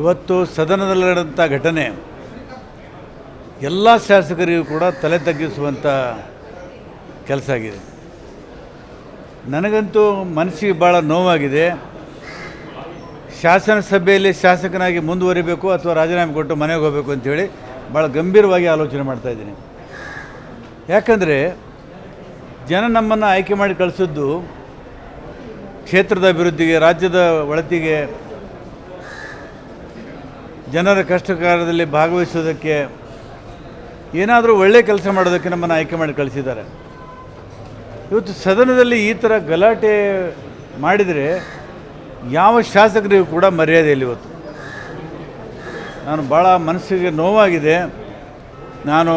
ಇವತ್ತು ಸದನದಲ್ಲಿ ನಡೆದಂಥ ಘಟನೆ ಎಲ್ಲ ಶಾಸಕರಿಗೂ ಕೂಡ ತಲೆ ತಗ್ಗಿಸುವಂಥ ಕೆಲಸ ಆಗಿದೆ. ನನಗಂತೂ ಮನಸ್ಸಿಗೆ ಭಾಳ ನೋವಾಗಿದೆ. ಶಾಸನಸಭೆಯಲ್ಲಿ ಶಾಸಕನಾಗಿ ಮುಂದುವರಿಬೇಕು ಅಥವಾ ರಾಜೀನಾಮೆ ಕೊಟ್ಟು ಮನೆಗೆ ಹೋಗಬೇಕು ಅಂಥೇಳಿ ಭಾಳ ಗಂಭೀರವಾಗಿ ಆಲೋಚನೆ ಮಾಡ್ತಾ ಇದ್ದೀನಿ. ಯಾಕಂದರೆ ಜನ ನಮ್ಮನ್ನು ಆಯ್ಕೆ ಮಾಡಿ ಕಳಿಸಿದ್ದು ಕ್ಷೇತ್ರದ ಅಭಿವೃದ್ಧಿಗೆ, ರಾಜ್ಯದ ಒಳತಿಗೆ ಜನರ ಕಷ್ಟ ಕಾರ್ಯದಲ್ಲಿ ಭಾಗವಹಿಸೋದಕ್ಕೆ ಏನಾದರೂ ಒಳ್ಳೆಯ ಕೆಲಸ ಮಾಡೋದಕ್ಕೆ ನಮ್ಮನ್ನು ಆಯ್ಕೆ ಮಾಡಿ ಕಳಿಸಿದ್ದಾರೆ. ಇವತ್ತು ಸದನದಲ್ಲಿ ಈ ಥರ ಗಲಾಟೆ ಮಾಡಿದರೆ ಯಾವ ಶಾಸಕರಿಗೂ ಕೂಡ ಮರ್ಯಾದೆ ಇಲ್ಲ ಇವತ್ತು. ನಾನು ಭಾಳ ಮನಸ್ಸಿಗೆ ನೋವಾಗಿದೆ. ನಾನು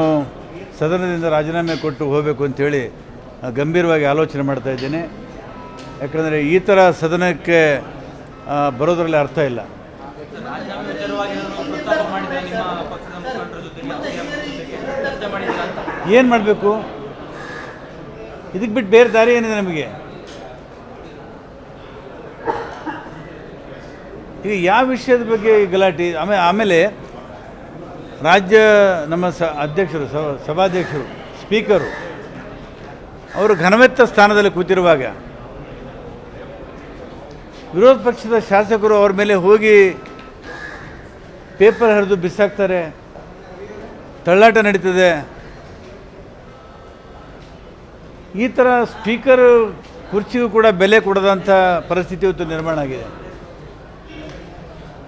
ಸದನದಿಂದ ರಾಜೀನಾಮೆ ಕೊಟ್ಟು ಹೋಗಬೇಕು ಅಂಥೇಳಿ ಗಂಭೀರವಾಗಿ ಆಲೋಚನೆ ಮಾಡ್ತಾ ಇದ್ದೇನೆ. ಯಾಕಂದರೆ ಈ ಥರ ಸದನಕ್ಕೆ ಬರೋದ್ರಲ್ಲಿ ಅರ್ಥ ಇಲ್ಲ ರಾಜೀನಾಮೆ ವಿಚಾರವಾಗಿ ಏನಾದ್ರು ಪ್ರಸ್ತಾಪ ಮಾಡಿದ್ರೆ ನಿಮ್ಮ ಪಕ್ಷದ ಮುಖಂಡರ ಜೊತೆಗೆ ಅಥವಾ ಜೊತೆಗೆ ಚರ್ಚೆ ಮಾಡಿದ್ದೀರಾ ಅಂತ ಏನು ಮಾಡಬೇಕು? ಇದಕ್ಕೆ ಬಿಟ್ಟು ಬೇರೆ ದಾರಿ ಏನಿದೆ ನಮಗೆ? ಈಗ ಯಾವ ವಿಷಯದ ಬಗ್ಗೆ ಗಲಾಟೆ? ಆಮೇಲೆ ಆಮೇಲೆ ರಾಜ್ಯ ನಮ್ಮ ಸ ಅಧ್ಯಕ್ಷರು ಸಭಾಧ್ಯಕ್ಷರು, ಸ್ಪೀಕರು, ಅವರು ಘನವೆತ್ತ ಸ್ಥಾನದಲ್ಲಿ ಕೂತಿರುವಾಗ ವಿರೋಧ ಪಕ್ಷದ ಶಾಸಕರು ಅವ್ರ ಮೇಲೆ ಹೋಗಿ ಪೇಪರ್ ಹರಿದು ಬಿಸಾಕ್ತಾರೆ. ತಳ್ಳಾಟ ನಡೀತದೆ. ಈ ಥರ ಸ್ಪೀಕರ್ ಕುರ್ಚಿಗೂ ಕೂಡ ಬೆಲೆ ಕೊಡದಂಥ ಪರಿಸ್ಥಿತಿ ಇವತ್ತು ನಿರ್ಮಾಣ ಆಗಿದೆ.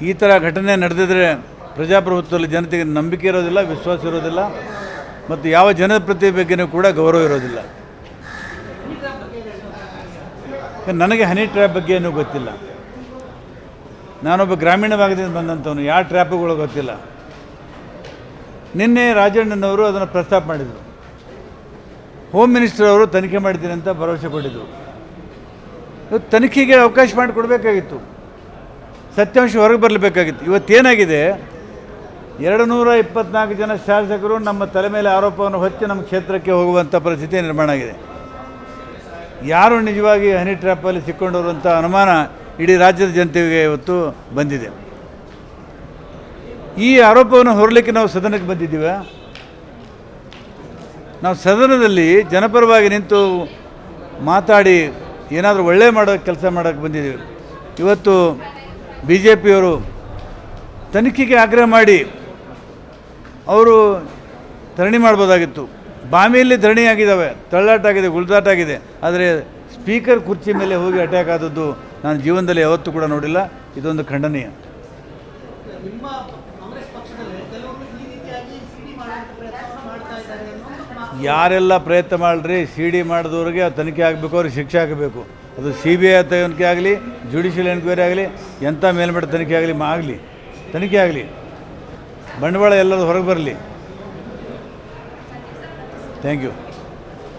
ಈ ಥರ ಘಟನೆ ನಡೆದಿದ್ರೆ ಪ್ರಜಾಪ್ರಭುತ್ವದಲ್ಲಿ ಜನತೆಗೆ ನಂಬಿಕೆ ಇರೋದಿಲ್ಲ, ವಿಶ್ವಾಸ ಇರೋದಿಲ್ಲ, ಮತ್ತು ಯಾವ ಜನಪ್ರತಿ ಬಗ್ಗೆನೂ ಕೂಡ ಗೌರವ ಇರೋದಿಲ್ಲ. ನನಗೆ ಹನಿ ಟ್ರ್ಯಾಪ್ ಬಗ್ಗೆ ಏನೂ ಗೊತ್ತಿಲ್ಲ. ನಾನೊಬ್ಬ ಗ್ರಾಮೀಣ ಭಾಗದಿಂದ ಬಂದಂಥವನು, ಯಾವ ಟ್ರ್ಯಾಪ್ಗಳು ಗೊತ್ತಿಲ್ಲ. ನಿನ್ನೆ ರಾಜಣ್ಣನವರು ಅದನ್ನು ಪ್ರಸ್ತಾಪ ಮಾಡಿದರು. ಹೋಮ್ ಮಿನಿಸ್ಟರ್ ಅವರು ತನಿಖೆ ಮಾಡ್ತೀನಿ ಅಂತ ಭರವಸೆ ಕೊಟ್ಟಿದ್ದರು ತನಿಖೆಗೆ ಅವಕಾಶ ಮಾಡಿಕೊಡ್ಬೇಕಾಗಿತ್ತು. ಸತ್ಯಾಂಶ ಹೊರಗೆ ಬರಲೇಬೇಕಾಗಿತ್ತು. ಇವತ್ತೇನಾಗಿದೆ? ಎರಡು ನೂರ ಇಪ್ಪತ್ನಾಲ್ಕು ಜನ ಶಾಸಕರು ನಮ್ಮ ತಲೆ ಮೇಲೆ ಆರೋಪವನ್ನು ಹೊಚ್ಚಿ ನಮ್ಮ ಕ್ಷೇತ್ರಕ್ಕೆ ಹೋಗುವಂಥ ಪರಿಸ್ಥಿತಿ ನಿರ್ಮಾಣ ಆಗಿದೆ. ಯಾರು ನಿಜವಾಗಿ ಹನಿ ಟ್ರ್ಯಾಪಲ್ಲಿ ಸಿಕ್ಕೊಂಡವರು ಅಂತ ಅನುಮಾನ ಇಡೀ ರಾಜ್ಯದ ಜನತೆಗೆ ಇವತ್ತು ಬಂದಿದೆ. ಈ ಆರೋಪವನ್ನು ಹೊರಲಿಕ್ಕೆ ನಾವು ಸದನಕ್ಕೆ ಬಂದಿದ್ದೀವ? ನಾವು ಸದನದಲ್ಲಿ ಜನಪರವಾಗಿ ನಿಂತು ಮಾತಾಡಿ ಏನಾದರೂ ಒಳ್ಳೆ ಮಾಡೋ ಕೆಲಸ ಮಾಡೋಕ್ಕೆ ಬಂದಿದ್ದೀವಿ. ಇವತ್ತು ಬಿ ಜೆ ಪಿಯವರು ತನಿಖೆಗೆ ಆಗ್ರಹ ಮಾಡಿ ಅವರು ಧರಣಿ ಮಾಡ್ಬೋದಾಗಿತ್ತು. ಬಾಮಿಯಲ್ಲಿ ಧರಣಿ ಆಗಿದ್ದಾವೆ ತಳ್ಳಾಟ ಆಗಿದೆ ಗುಲ್ದಾಟ ಆಗಿದೆ ಆದರೆ ಸ್ಪೀಕರ್ ಕುರ್ಚಿ ಮೇಲೆ ಹೋಗಿ ಅಟ್ಯಾಕ್ ಆದದ್ದು ನಾನು ಜೀವನದಲ್ಲಿ ಯಾವತ್ತೂ ಕೂಡ ನೋಡಿಲ್ಲ. ಇದೊಂದು ಖಂಡನೀಯ. ಯಾರೆಲ್ಲ ಪ್ರಯತ್ನ ಮಾಡ್ರಿ ಸಿ ಡಿ ಮಾಡಿದವ್ರಿಗೆ ತನಿಖೆ ಆಗಬೇಕು, ಅವ್ರಿಗೆ ಶಿಕ್ಷೆ ಆಗಬೇಕು. ಅದು ಸಿ ಬಿ ಐ ತನಿಖೆ ಆಗಲಿ ಜುಡಿಷಿಯಲ್ ಎನ್ಕ್ವೈರಿ ಆಗಲಿ, ಎಂಥ ಮೇಲ್ಮಟ್ಟ ತನಿಖೆ ಆಗಲಿ ಆಗಲಿ. ತನಿಖೆ ಆಗಲಿ. ಬಂಡವಾಳ ಎಲ್ಲರೂ ಹೊರಗೆ ಬರಲಿ. Thank you